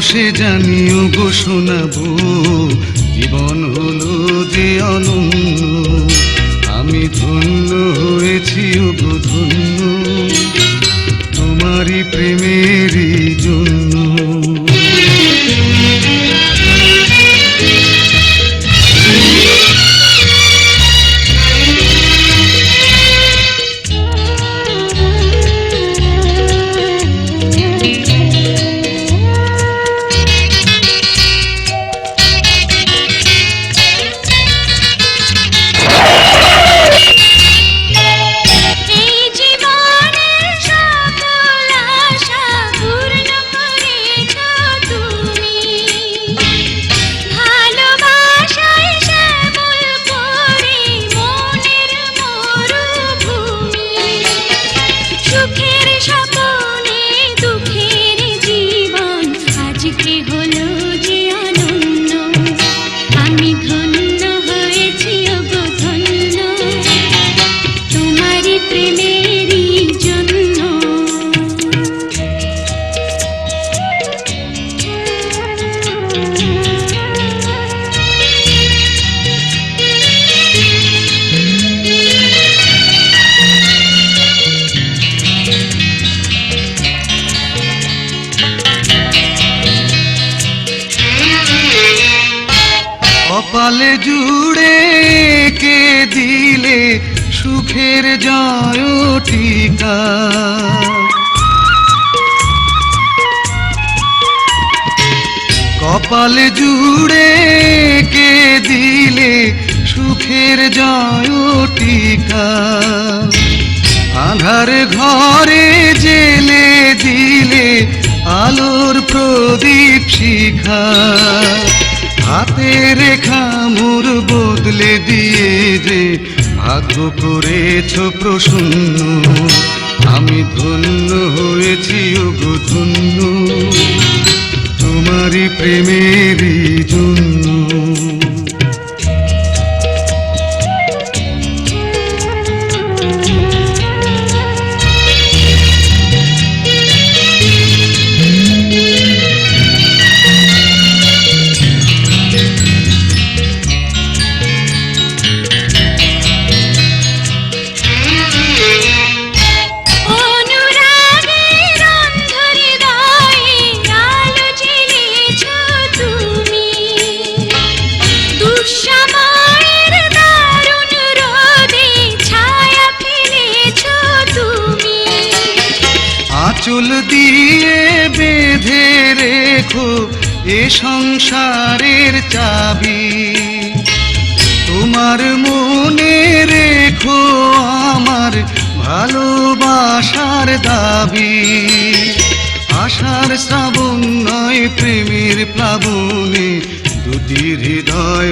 পরশে জানিও গো শোনাবো, জীবন হলো যে অনন্য। আমি ধন্য হয়েছি গো ধন্য। তোমারই প্রেমেরই জন্য কপালে জুড়ে কে দিলে সুখের জয় টিকা কপালে জুড়ে কে দিলে সুখের জয় টিকা আধার ঘরে জেলে দিলে আলোর প্রদীপ শিখা। রেখা মোর বদলে দিয়ে যে ভাগ্য করেছ প্রসন্ন। আমি ধন্য হয়েছি, ওগো ধন্য। তোমারই প্রেমেরই জন্য। দিয়ে বেঁধে রেখো এ সংসারের চাবি। তোমার মনে রেখো আমার ভালোবাসার দাবি। আশার শ্রাবণ নয়, প্রেমের প্লাবনে দুটি হৃদয়